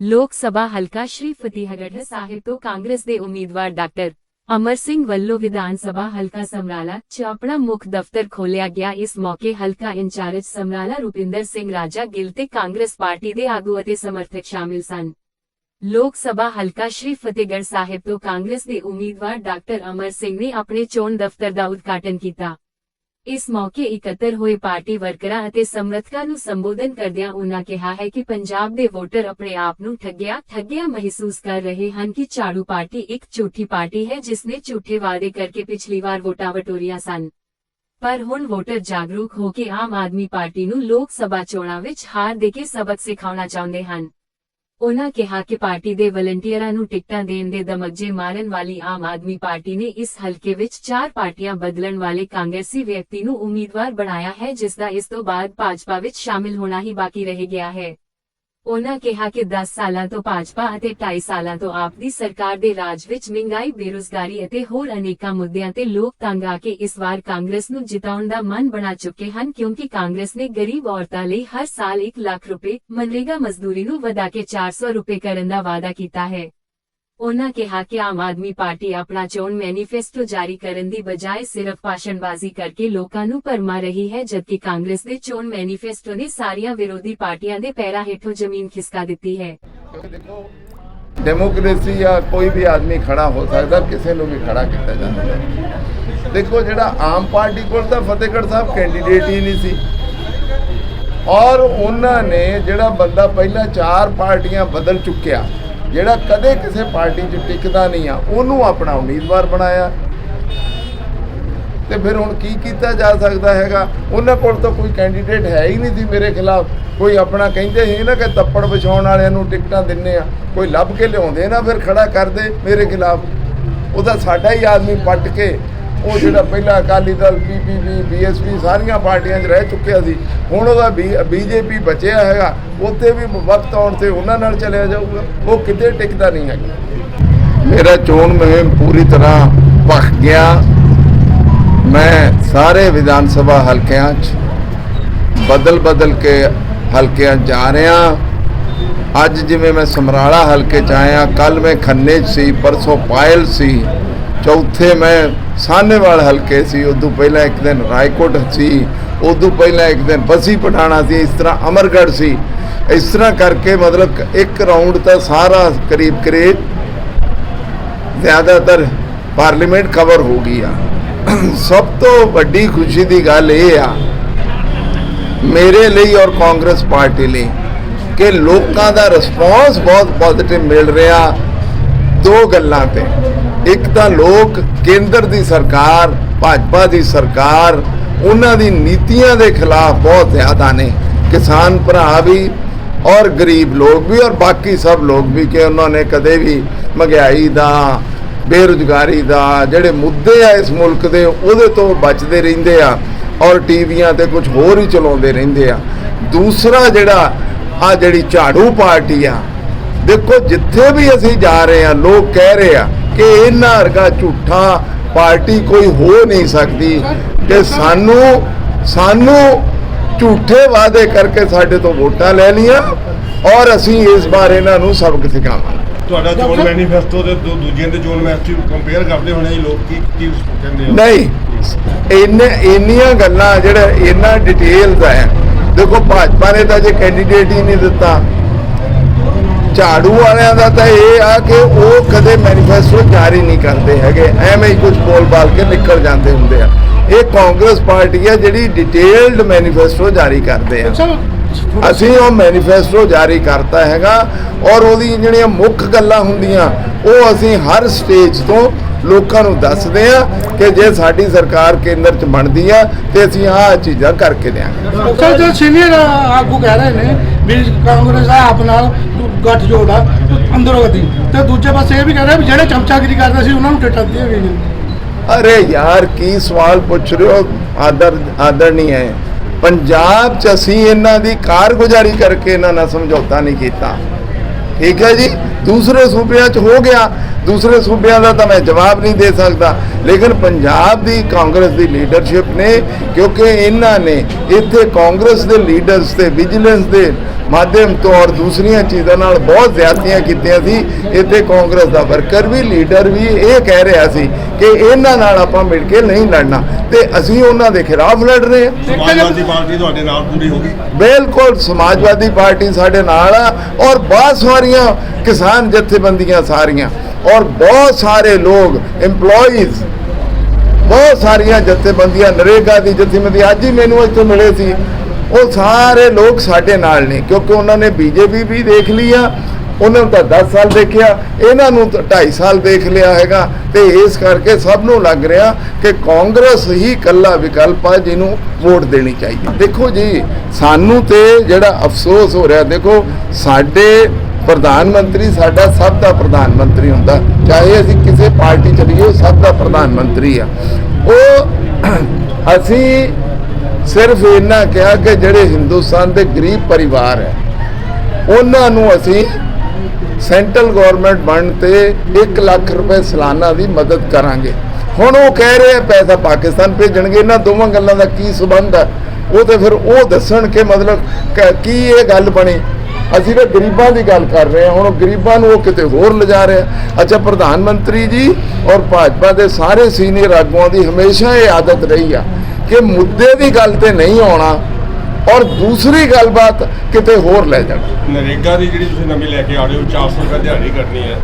ਲੋਕ ਸਭਾ ਹਲਕਾ ਸ਼੍ਰੀ ਫਤਿਹਗੜ੍ਹ ਸਾਹਿਬ ਤੋਂ ਕਾਂਗਰਸ ਦੇ ਉਮੀਦਵਾਰ ਡਾਕਟਰ ਅਮਰ ਸਿੰਘ ਵੱਲੋਂ ਵਿਧਾਨ ਸਭਾ ਹਲਕਾ ਸਮਰਾਲਾ 'ਚ ਆਪਣਾ ਮੁੱਖ ਦਫ਼ਤਰ ਖੋਲ੍ਹਿਆ ਗਿਆ। ਇਸ ਮੌਕੇ ਹਲਕਾ ਇੰਚਾਰਜ ਸਮਰਾਲਾ ਰੁਪਿੰਦਰ ਸਿੰਘ ਰਾਜਾ ਗਿੱਲ ਤੇ ਕਾਂਗਰਸ ਪਾਰਟੀ ਦੇ ਆਗੂ ਅਤੇ ਸਮਰਥਕ ਸ਼ਾਮਿਲ ਸਨ। ਲੋਕ ਸਭਾ ਹਲਕਾ ਸ਼੍ਰੀ ਫਤਿਹਗੜ੍ਹ ਸਾਹਿਬ ਤੋਂ ਕਾਂਗਰਸ ਦੇ ਉਮੀਦਵਾਰ ਡਾਕਟਰ ਅਮਰ ਸਿੰਘ ਨੇ ਆਪਣੇ ਚੋਣ ਦਫ਼ਤਰ ਦਾ ਉਦਘਾਟਨ ਕੀਤਾ। ਇਸ ਮੌਕੇ ਇਕੱਤਰ ਹੋਏ ਪਾਰਟੀ ਵਰਕਰਾਂ ਅਤੇ ਸਮਰਥਕਾਂ ਨੂੰ ਸੰਬੋਧਨ ਕਰਦਿਆਂ ਉਨ੍ਹਾਂ ਕਿਹਾ ਹੈ ਕਿ ਪੰਜਾਬ ਦੇ ਵੋਟਰ ਆਪਣੇ ਆਪ ਨੂੰ ਠੱਗਿਆ ਠੱਗਿਆ ਮਹਿਸੂਸ ਕਰ ਰਹੇ ਹਨ ਕਿ ਝਾੜੂ ਪਾਰਟੀ ਇੱਕ ਝੂਠੀ ਪਾਰਟੀ ਹੈ, ਜਿਸ ਨੇ ਝੂਠੇ ਵਾਅਦੇ ਕਰਕੇ ਪਿਛਲੀ ਵਾਰ ਵੋਟਾਂ ਵਟੋਰੀਆਂ ਸਨ। ਪਰ ਹੁਣ ਵੋਟਰ ਜਾਗਰੂਕ ਹੋ ਕੇ ਆਮ ਆਦਮੀ ਪਾਰਟੀ ਨੂੰ ਲੋਕ ਸਭਾ ਚੋਣਾਂ ਵਿੱਚ ਹਾਰ ਦੇ ਕੇ ਸਬਕ ਸਿਖਾਉਣਾ ਚਾਹੁੰਦੇ ਹਨ। ਉਨ੍ਹਾਂ ਕਿਹਾ ਕਿ ਪਾਰਟੀ ਦੇ ਵਲੰਟੀਅਰਾਂ ਨੂੰ ਟਿਕਟਾਂ ਦੇਣ ਦੇ ਦਮਕਜੇ ਮਾਰਨ ਵਾਲੀ ਆਮ ਆਦਮੀ ਪਾਰਟੀ ਨੇ ਇਸ ਹਲਕੇ ਵਿੱਚ ਚਾਰ ਪਾਰਟੀਆਂ ਬਦਲਣ ਵਾਲੇ ਕਾਂਗਰਸੀ ਵਿਅਕਤੀ ਨੂੰ ਉਮੀਦਵਾਰ ਬਣਾਇਆ ਹੈ, ਜਿਸ ਦਾ ਇਸ ਤੋਂ ਬਾਅਦ ਭਾਜਪਾ ਵਿੱਚ ਸ਼ਾਮਿਲ ਹੋਣਾ ਹੀ ਬਾਕੀ ਰਹਿ ਗਿਆ ਹੈ। ਉਨ੍ਹਾਂ ਕਿਹਾ ਕਿ 10 ਸਾਲਾਂ ਤੋਂ ਭਾਜਪਾ ਅਤੇ 2.5 ਸਾਲਾਂ ਤੋਂ ਆਪ ਦੀ ਸਰਕਾਰ ਦੇ ਰਾਜ ਵਿੱਚ ਮਹਿੰਗਾਈ, ਬੇਰੁਜ਼ਗਾਰੀ ਅਤੇ ਹੋਰ ਅਨੇਕਾਂ ਮੁੱਦਿਆਂ ਤੇ ਲੋਕ ਤੰਗ ਆ ਕੇ ਇਸ ਵਾਰ ਕਾਂਗਰਸ ਨੂੰ ਜਿਤਾਉਣ ਦਾ ਮਨ ਬਣਾ ਚੁੱਕੇ ਹਨ ਕਿਉਂਕਿ ਕਾਂਗਰਸ ਨੇ ਗਰੀਬ ਔਰਤਾਂ ਲਈ ਹਰ ਸਾਲ 1 ਲੱਖ ਰੁਪਏ ਮਨਰੇਗਾ ਮਜ਼ਦੂਰੀ ਨੂੰ ਵਧਾ ਕੇ 400 ਰੁਪਏ ਕਰਨ ਦਾ ਵਾਅਦਾ ਕੀਤਾ ਹੈ। ਉਨ੍ਹਾਂ ਕਿਹਾ ਕਿ ਆਮ ਆਦਮੀ ਪਾਰਟੀ ਆਪਣਾ ਚੋਣ ਮੈਨੀਫੈਸਟੋ ਜਾਰੀ ਕਰਨ ਦੀ ਬਜਾਏ ਸਿਰਫ ਭਾਸ਼ਣਬਾਜ਼ੀ ਕਰਕੇ ਲੋਕਾਂ ਨੂੰ ਭਰਮਾ ਰਹੀ ਹੈ, ਜਦਕਿ ਕਾਂਗਰਸ ਦੇ ਚੋਣ ਮੈਨੀਫੈਸਟੋ ਨੇ ਸਾਰੀਆਂ ਵਿਰੋਧੀ ਪਾਰਟੀਆਂ ਦੇ ਪੈਰਾਂ ਹੇਠੋਂ ਜ਼ਮੀਨ ਖਿਸਕਾ ਦਿੱਤੀ ਹੈ। ਦੇਖੋ, ਡੈਮੋਕ੍ਰੇਸੀ ਆ ਕੋਈ ਵੀ ਆਦਮੀ ਖੜਾ ਹੋ ਸਕਦਾ, ਕਿਸੇ ਨੂੰ ਵੀ ਖੜਾ ਕੀਤਾ ਜਾ ਸਕਦਾ। ਦੇਖੋ, ਜਿਹੜਾ ਆਮ ਪਾਰਟੀ ਕੋਲ ਤਾਂ ਫਤਿਹਗੜ੍ਹ ਸਾਹਿਬ ਕੈਂਡੀਡੇਟ ਹੀ ਨਹੀਂ ਸੀ। ਔਰ ਉਹਨਾਂ ਨੇ ਜਿਹੜਾ ਬੰਦਾ ਪਹਿਲਾਂ ਚਾਰ ਪਾਰਟੀਆਂ ਬਦਲ ਚੁੱਕਿਆ ਜਿਹੜਾ ਕਦੇ ਕਿਸੇ ਪਾਰਟੀ 'ਚ ਟਿਕਦਾ ਨਹੀਂ ਆ, ਉਹਨੂੰ ਆਪਣਾ ਉਮੀਦਵਾਰ ਬਣਾਇਆ। ਤੇ ਫਿਰ ਹੁਣ ਕੀ ਕੀਤਾ ਜਾ ਸਕਦਾ ਹੈਗਾ? ਉਹਨਾਂ ਕੋਲ ਤਾਂ ਕੋਈ ਕੈਂਡੀਡੇਟ ਹੈ ਹੀ ਨਹੀਂ ਸੀ ਮੇਰੇ ਖਿਲਾਫ। ਕੋਈ ਆਪਣਾ ਕਹਿੰਦੇ ਸੀ ਨਾ ਕਿ ਤੱਪੜ ਵਿਛਾਉਣ ਵਾਲਿਆਂ ਨੂੰ ਟਿਕਟਾਂ ਦਿੰਨੇ ਆ। ਕੋਈ ਲੱਭ ਕੇ ਲਿਆਉਂਦੇ ਨਾ ਫਿਰ ਖੜਾ ਕਰਦੇ ਮੇਰੇ ਖਿਲਾਫ। ਉਹਦਾ ਸਾਡਾ ਹੀ ਆਦਮੀ ਪੱਟ ਕੇ ਉਹ ਜਿਹੜਾ ਪਹਿਲਾਂ ਅਕਾਲੀ ਦਲ ਪੀਪੀਪੀ ਬੀਐਸਪੀ ਸਾਰੀਆਂ ਪਾਰਟੀਆਂ 'ਚ ਰਹਿ ਚੁੱਕਿਆ ਸੀ, ਹੁਣ ਉਹਦਾ ਬੀਜੇਪੀ ਬਚਿਆ ਹੈਗਾ, ਉੱਥੇ ਵੀ ਵਕਤ ਆਉਣ ਤੇ ਉਹਨਾਂ ਨਾਲ ਚਲਿਆ ਜਾਊਗਾ, ਉਹ ਕਿਤੇ ਟਿਕਦਾ ਨਹੀਂ ਹੈਗਾ। ਮੇਰਾ ਚੋਣ ਮੁਹਿੰਮ ਪੂਰੀ ਤਰ੍ਹਾਂ ਭਖ ਗਿਆ। ਮੈਂ ਸਾਰੇ ਵਿਧਾਨ ਸਭਾ ਹਲਕਿਆਂ 'ਚ ਬਦਲ ਬਦਲ ਕੇ ਹਲਕਿਆਂ 'ਚ ਜਾ ਰਿਹਾ। ਅੱਜ ਜਿਵੇਂ ਮੈਂ ਸਮਰਾਲਾ ਹਲਕੇ 'ਚ ਆਇਆ ਕੱਲ ਮੈਂ ਖੰਨੇ 'ਚ ਸੀ, ਪਰਸੋਂ ਪਾਇਲ ਸੀ, ਚੌਥੇ ਮੈਂ ਸਾਹਨੇਵਾਲ ਹਲਕੇ ਸੀ, ਉਦੋਂ ਪਹਿਲਾਂ ਇੱਕ ਦਿਨ ਰਾਏਕੋਟ ਸੀ, ਉਦੋਂ ਪਹਿਲਾਂ ਇੱਕ ਦਿਨ ਬਸੀ ਪਠਾਣਾ ਸੀ, ਇਸ ਤਰ੍ਹਾਂ ਅਮਰਗੜ੍ਹ ਸੀ। ਇਸ ਤਰ੍ਹਾਂ ਕਰਕੇ ਮਤਲਬ ਇੱਕ ਰਾਉਂਡ ਤਾਂ ਸਾਰਾ ਕਰੀਬ ਕਰੀਬ ਜ਼ਿਆਦਾਤਰ ਪਾਰਲੀਮੈਂਟ ਕਵਰ ਹੋ ਗਈ ਆ। ਸਭ ਤੋਂ ਵੱਡੀ ਖੁਸ਼ੀ ਦੀ ਗੱਲ ਇਹ ਆ, ਮੇਰੇ ਲਈ ਔਰ ਕਾਂਗਰਸ ਪਾਰਟੀ ਲਈ, ਕਿ ਲੋਕਾਂ ਦਾ ਰਿਸਪੌਂਸ ਬਹੁਤ ਪੋਜ਼ਿਟਿਵ ਮਿਲ ਰਿਹਾ ਦੋ ਗੱਲਾਂ ਤੇ। ਇੱਕ ਤਾਂ ਲੋਕ ਕੇਂਦਰ ਦੀ ਸਰਕਾਰ, ਭਾਜਪਾ ਦੀ ਸਰਕਾਰ, ਉਹਨਾਂ ਦੀ ਨੀਤੀਆਂ ਦੇ ਖਿਲਾਫ ਬਹੁਤ ਜ਼ਿਆਦਾ ਨੇ। ਕਿਸਾਨ ਭਰਾ ਵੀ ਔਰ ਗਰੀਬ ਲੋਕ ਵੀ ਔਰ ਬਾਕੀ ਸਭ ਲੋਕ ਵੀ ਕਿ ਉਹਨਾਂ ਨੇ ਕਦੇ ਵੀ ਮਹਿੰਗਾਈ ਦਾ, ਬੇਰੁਜ਼ਗਾਰੀ ਦਾ ਜਿਹੜੇ ਮੁੱਦੇ ਆ ਇਸ ਮੁਲਕ ਦੇ, ਉਹਦੇ ਤੋਂ ਬਚਦੇ ਰਹਿੰਦੇ ਆ ਔਰ ਟੀਵੀਆਂ ਤੇ ਕੁਝ ਹੋਰ ਹੀ ਚਲਾਉਂਦੇ ਰਹਿੰਦੇ ਆ। ਦੂਸਰਾ ਜਿਹੜਾ ਆ ਜਿਹੜੀ ਝਾੜੂ ਪਾਰਟੀ ਆ, ਦੇਖੋ ਜਿੱਥੇ ਵੀ ਅਸੀਂ ਜਾ ਰਹੇ ਆ, ਲੋਕ ਕਹਿ ਰਹੇ ਆ ਕਿ ਇਹਨਾਂ ਵਰਗਾ ਝੂਠਾ ਪਾਰਟੀ ਕੋਈ ਹੋ ਨਹੀਂ ਸਕਦੀ ਕਿ ਸਾਨੂੰ ਸਾਨੂੰ ਝੂਠੇ ਵਾਅਦੇ ਕਰਕੇ ਸਾਡੇ ਤੋਂ ਵੋਟਾਂ ਲੈ ਲੀਆਂ ਔਰ ਅਸੀਂ ਇਸ ਵਾਰ ਇਹਨਾਂ ਨੂੰ ਸਬਕ ਸਿਖਾਵਾਂਗੇ। ਤੁਹਾਡਾ ਚੋਣ ਮੈਨੀਫੈਸਟੋ ਤੇ ਦੂ- ਦੂਜਿਆਂ ਦੇ ਚੋਣ ਮੈਨੀਫੈਸਟੋ ਕੰਪੇਅਰ ਕਰਦੇ ਹੋਣੇ ਜੀ ਲੋਕ ਕੀ ਕੀ ਕਹਿੰਦੇ ਆ? ਨਹੀਂ ਇੰਨੇ ਇੰਨੀਆਂ ਗੱਲਾਂ ਜਿਹੜਾ ਇੰਨਾ ਡਿਟੇਲਸ ਹੈ। ਦੇਖੋ ਭਾਜਪਾ ਨੇ ਤਾਂ ਜੇ ਕੈਂਡੀਡੇਟ ਹੀ ਨਹੀਂ ਦਿੱਤਾ। ਝਾੜੂ ਵਾਲਿਆਂ ਦਾ ਤਾਂ ਇਹ ਆ ਕਿ ਉਹ ਕਦੇ ਮੈਨੀਫੈਸਟੋ ਜਾਰੀ ਨਹੀਂ ਕਰਦੇ ਹੈਗੇ। ਐਵੇਂ ਹੀ ਕੁਝ ਬੋਲ-ਬਾਲ ਕੇ ਨਿਕਲ ਜਾਂਦੇ ਹੁੰਦੇ ਆ। ਇਹ ਕਾਂਗਰਸ ਪਾਰਟੀ ਹੈ ਜਿਹੜੀ ਡਿਟੇਲਡ ਮੈਨੀਫੈਸਟੋ ਜਾਰੀ ਕਰਦੇ ਆ। ਅਸੀਂ ਉਹ ਮੈਨੀਫੈਸਟੋ ਜਾਰੀ ਕਰਤਾ ਹੈਗਾ ਔਰ ਉਹਦੀ ਜਿਹੜੀਆਂ ਮੁੱਖ ਗੱਲਾਂ ਹੁੰਦੀਆਂ ਉਹ ਅਸੀਂ ਹਰ ਸਟੇਜ ਤੋਂ ਲੋਕਾਂ ਨੂੰ ਦੱਸਦੇ ਆ ਕਿ ਜੇ ਸਾਡੀ ਸਰਕਾਰ ਕੇਂਦਰ 'ਚ ਬਣਦੀ ਆ ਤੇ ਅਸੀਂ ਆਹ ਚੀਜ਼ਾਂ ਕਰਕੇ ਦਿਆਂਗੇ। ਸਰ ਜੋ ਸੀਨੀਅਰ ਆਗੂ ਕਹਿ ਰਹੇ ਨੇ ਵੀ ਕਾਂਗਰਸ ਆ ਆਪ ਨਾਲ ਗੱਠ ਜੋੜਾ ਅੰਦਰੋਂ ਗਤੀ ਤੇ ਦੂਜੇ ਪਾਸੇ ਇਹ ਵੀ ਕਹਿ ਵੀ ਜਿਹੜੇ ਚਮਚਾਗਿਰੀ ਕਰਦੇ ਸੀ, ਉਹਨਾਂ ਨੂੰ ਟਿਕਟਾਂ ਦਿੱਤੀਆਂ ਗਈਆਂ ਅਰੇ ਯਾਰ, ਕੀ ਸਵਾਲ ਪੁੱਛ ਰਹੇ ਹੋ? ਆਦਰ ਆਦਰ ਨਹੀਂ ਹੈ ਪੰਜਾਬ 'ਚ ਅਸੀਂ ਇਹਨਾਂ ਦੀ ਕਾਰਗੁਜ਼ਾਰੀ ਕਰਕੇ ਇਹਨਾਂ ਨਾਲ ਸਮਝੌਤਾ ਨਹੀਂ ਕੀਤਾ। ਠੀਕ ਹੈ ਜੀ? ਦੂਸਰੇ ਸੂਬਿਆਂ 'ਚ ਹੋ ਗਿਆ। ਦੂਸਰੇ ਸੂਬਿਆਂ ਦਾ ਤਾਂ ਮੈਂ ਜਵਾਬ ਨਹੀਂ ਦੇ ਸਕਦਾ। ਲੇਕਿਨ ਪੰਜਾਬ ਦੀ ਕਾਂਗਰਸ ਦੀ ਲੀਡਰਸ਼ਿਪ ਨੇ, ਕਿਉਂਕਿ ਇਹਨਾਂ ਨੇ ਇੱਥੇ ਕਾਂਗਰਸ ਦੇ ਲੀਡਰਸ ਤੇ ਵਿਜੀਲੈਂਸ ਦੇ ਮਾਧਿਅਮ ਤੋਂ ਔਰ ਦੂਸਰੀਆਂ ਚੀਜ਼ਾਂ ਨਾਲ ਬਹੁਤ ਜ਼ਿਆਦਤੀਆਂ ਕੀਤੀਆਂ ਸੀ। ਇੱਥੇ ਕਾਂਗਰਸ ਦਾ ਵਰਕਰ ਵੀ ਲੀਡਰ ਵੀ ਇਹ ਕਹਿ ਰਿਹਾ ਸੀ ਕਿ ਇਹਨਾਂ ਨਾਲ ਆਪਾਂ ਮਿਲ ਕੇ ਨਹੀਂ ਲੜਨਾ ਤੇ ਅਸੀਂ ਉਹਨਾਂ ਦੇ ਖਿਲਾਫ ਲੜ ਰਹੇ ਹਾਂ ਸਮਾਜਵਾਦੀ ਪਾਰਟੀ ਤੁਹਾਡੇ ਨਾਲ ਪੂਰੀ ਹੋਗੀ ਬਿਲਕੁਲ ਸਮਾਜਵਾਦੀ ਪਾਰਟੀ ਸਾਡੇ ਨਾਲ ਆ ਔਰ ਬਹੁਤ ਸਾਰੀਆਂ ਕਿਸਾਨ ਜਥੇਬੰਦੀਆਂ ਸਾਰੀਆਂ ਔਰ ਬਹੁਤ ਸਾਰੇ ਲੋਕ EMPLOYEES ਬਹੁਤ ਸਾਰੀਆਂ ਜਥੇਬੰਦੀਆਂ ਨਰੇਗਾ ਦੀ ਜਥੇਬੰਦੀ ਅੱਜ ਹੀ ਮੈਨੂੰ ਇੱਥੇ ਮਿਲੇ ਸੀ। ਉਹ ਸਾਰੇ ਲੋਕ ਸਾਡੇ ਨਾਲ ਨੇ ਕਿਉਂਕਿ ਉਹਨਾਂ ਨੇ ਬੀਜੇਪੀ ਵੀ ਦੇਖ ਲਈ ਆ ਉਹਨਾਂ ਨੂੰ ਤਾਂ 10 ਸਾਲ ਦੇਖਿਆ, ਇਹਨਾਂ ਨੂੰ ਤਾਂ 2.5 ਸਾਲ ਦੇਖ ਲਿਆ ਹੈਗਾ ਤੇ ਇਸ ਕਰਕੇ ਸਭ ਨੂੰ ਲੱਗ ਰਿਹਾ ਕਿ ਕਾਂਗਰਸ ਹੀ ਇਕੱਲਾ ਵਿਕਲਪ ਆ ਜਿਹਨੂੰ ਵੋਟ ਦੇਣੀ ਚਾਹੀਦੀ। ਦੇਖੋ ਜੀ, ਸਾਨੂੰ ਤੇ ਜਿਹੜਾ ਅਫਸੋਸ ਹੋ ਰਿਹਾ, ਦੇਖੋ ਸਾਡੇ ਪ੍ਰਧਾਨ ਮੰਤਰੀ ਸਾਡਾ ਸਭ ਦਾ ਪ੍ਰਧਾਨ ਮੰਤਰੀ ਹੁੰਦਾ, ਚਾਹੇ ਅਸੀਂ ਕਿਸੇ ਪਾਰਟੀ ਚ ਲਈਏ ਸਭ ਦਾ ਪ੍ਰਧਾਨ ਮੰਤਰੀ ਆ। ਉਹ ਅਸੀਂ ਸਿਰਫ ਇਹਨਾਂ ਕਿਹਾ ਕਿ ਜਿਹੜੇ ਹਿੰਦੁਸਤਾਨ ਦੇ ਗਰੀਬ ਪਰਿਵਾਰ ਹੈ, ਉਹਨਾਂ ਨੂੰ ਅਸੀਂ ਸੈਂਟਰਲ ਗਵਰਨਮੈਂਟ ਬਣ ਤੇ 1 ਲੱਖ ਰੁਪਏ ਸਾਲਾਨਾ ਦੀ ਮਦਦ ਕਰਾਂਗੇ। ਹੁਣ ਉਹ ਕਹਿ ਰਹੇ ਪੈਸਾ ਪਾਕਿਸਤਾਨ ਭੇਜਣਗੇ। ਇਹਨਾਂ ਦੋਵਾਂ ਗੱਲਾਂ ਦਾ ਕੀ ਸਬੰਧ ਹੈ ਉਹ ਤੇ ਫਿਰ ਉਹ ਦੱਸਣ ਕਿ ਮਤਲਬ ਕ- ਕੀ ਇਹ ਗੱਲ ਬਣੀ? ਅਸੀਂ ਤਾਂ ਗਰੀਬਾਂ ਦੀ ਗੱਲ ਕਰ ਰਹੇ ਹਾਂ ਹੁਣ ਗਰੀਬਾਂ ਨੂੰ ਉਹ ਕਿਤੇ ਹੋਰ ਲਿਜਾ ਰਿਹਾ ਅੱਛਾ, ਪ੍ਰਧਾਨ ਮੰਤਰੀ ਜੀ ਔਰ ਭਾਜਪਾ ਦੇ ਸਾਰੇ ਸੀਨੀਅਰ ਆਗੂਆਂ ਦੀ ਹਮੇਸ਼ਾ ਇਹ ਆਦਤ ਰਹੀ ਆ ਕਿ ਮੁੱਦੇ ਦੀ ਗੱਲ ਤੇ ਨਹੀਂ ਆਉਣਾ। ਔਰ ਦੂਸਰੀ ਗੱਲਬਾਤ ਕਿਤੇ ਹੋਰ ਲੈ ਜਾਣਾ। ਨਰੇਗਾ ਦੀ ਜਿਹੜੀ ਤੁਸੀਂ ਨਵੀਂ ਲੈ ਕੇ ਆ ਰਹੇ ਹੋ 400 ਰੁਪਏ ਦਿਹਾੜੀ ਕਰਨੀ ਹੈ।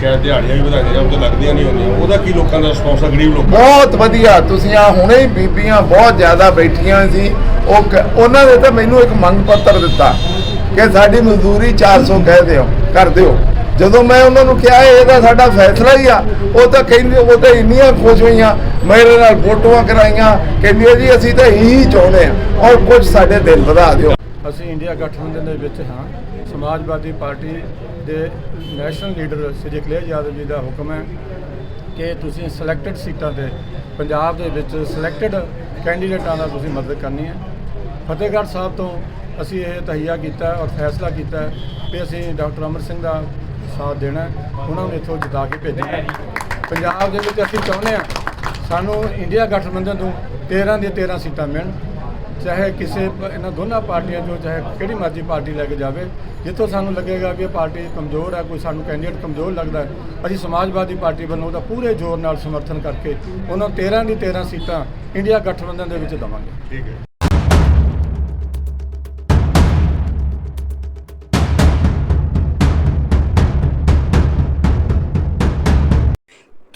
ਸ਼ਾਇਦ ਦਿਹਾੜੀਆਂ ਵੀ ਵਧਾਈਆਂ ਜਾਣ ਤੇ ਲੱਗਦੀਆਂ ਨਹੀਂ ਹੁੰਦੀਆਂ। ਉਹਦਾ ਕੀ ਲੋਕਾਂ ਦਾ ਰਿਸਪੌਂਸ ਆ ਗਰੀਬ ਲੋਕਾਂ? ਬਹੁਤ ਵਧੀਆ। ਤੁਸੀਂ ਆ ਹੁਣੇ ਹੀ ਬੀਬੀਆਂ ਬਹੁਤ ਜ਼ਿਆਦਾ ਬੈਠੀਆਂ ਸੀ। ਉਹ ਕ- ਉਹਨਾਂ ਨੇ ਤਾਂ ਮੈਨੂੰ ਇੱਕ ਮੰਗ ਪੱਤਰ ਦਿੱਤਾ ਕਿ ਸਾਡੀ ਮਜ਼ਦੂਰੀ 400 ਕਹਿ ਦਿਓ ਕਰ ਦਿਓ। ਜਦੋਂ ਮੈਂ ਉਹਨਾਂ ਨੂੰ ਕਿਹਾ ਇਹ ਤਾਂ ਸਾਡਾ ਫੈਸਲਾ ਹੀ ਆ ਉਹ ਤਾਂ ਕਹਿੰਦੇ ਉਹ ਤਾਂ ਇੰਨੀਆਂ ਖੁਸ਼ ਹੋਈਆਂ। ਮੇਰੇ ਨਾਲ ਫੋਟੋਆਂ ਕਰਾਈਆਂ, ਕਹਿੰਦੇ ਜੀ, ਅਸੀਂ ਤਾਂ ਇਹੀ ਚਾਹੁੰਦੇ ਆ ਔਰ ਕੁਝ ਸਾਡੇ ਦਿਲ ਵਧਾ ਦਿਓ। ਅਸੀਂ ਇੰਡੀਆ ਗਠਬੰਧਨ ਦੇ ਵਿੱਚ ਹਾਂ। ਸਮਾਜਵਾਦੀ ਪਾਰਟੀ ਦੇ ਨੈਸ਼ਨਲ ਲੀਡਰ ਸ੍ਰੀ ਅਖਿਲੇਸ਼ ਯਾਦਵ ਜੀ ਦਾ ਹੁਕਮ ਹੈ ਕਿ ਤੁਸੀਂ ਸਿਲੈਕਟਡ ਸੀਟਾਂ ਤੇ ਪੰਜਾਬ ਦੇ ਵਿੱਚ ਸਿਲੈਕਟਡ ਕੈਂਡੀਡੇਟਾਂ ਦਾ ਤੁਸੀਂ ਮਦਦ ਕਰਨੀ ਹੈ। ਫਤਿਹਗੜ੍ਹ ਸਾਹਿਬ ਤੋਂ ਅਸੀਂ ਇਹ ਤਹੀਆ ਕੀਤਾ ਔਰ ਫੈਸਲਾ ਕੀਤਾ ਕਿ ਅਸੀਂ ਡਾਕਟਰ ਅਮਰ ਸਿੰਘ ਦਾ ਸਾਥ ਦੇਣਾ ਉਹਨਾਂ ਨੂੰ ਇੱਥੋਂ ਜਿਤਾ ਕੇ ਭੇਜਣਾ ਪੰਜਾਬ ਦੇ ਵਿੱਚ ਅਸੀਂ ਚਾਹੁੰਦੇ ਹਾਂ ਸਾਨੂੰ ਇੰਡੀਆ ਗਠਬੰਧਨ ਤੋਂ 13 ਦੀਆਂ 13 ਸੀਟਾਂ ਮਿਲਣ, ਚਾਹੇ ਕਿਸੇ ਇਹਨਾਂ ਦੋਨਾਂ ਪਾਰਟੀਆਂ ਚੋਂ ਚਾਹੇ ਕਿਹੜੀ ਮਰਜ਼ੀ ਪਾਰਟੀ ਲੈ ਕੇ ਜਾਵੇ, ਜਿੱਥੋਂ ਸਾਨੂੰ ਲੱਗੇਗਾ ਕਿ ਇਹ ਪਾਰਟੀ ਕਮਜ਼ੋਰ ਹੈ, ਕੋਈ ਸਾਨੂੰ ਕੈਂਡੀਡੇਟ ਕਮਜ਼ੋਰ ਲੱਗਦਾ ਅਸੀਂ ਸਮਾਜਵਾਦੀ ਪਾਰਟੀ ਵੱਲੋਂ ਉਹਦਾ ਪੂਰੇ ਜ਼ੋਰ ਨਾਲ ਸਮਰਥਨ ਕਰਕੇ ਉਹਨਾਂ ਨੂੰ 13 ਦੀ 13 ਸੀਟਾਂ ਇੰਡੀਆ ਗਠਬੰਧਨ ਦੇ ਵਿੱਚ ਦੇਵਾਂਗੇ। ਠੀਕ ਹੈ।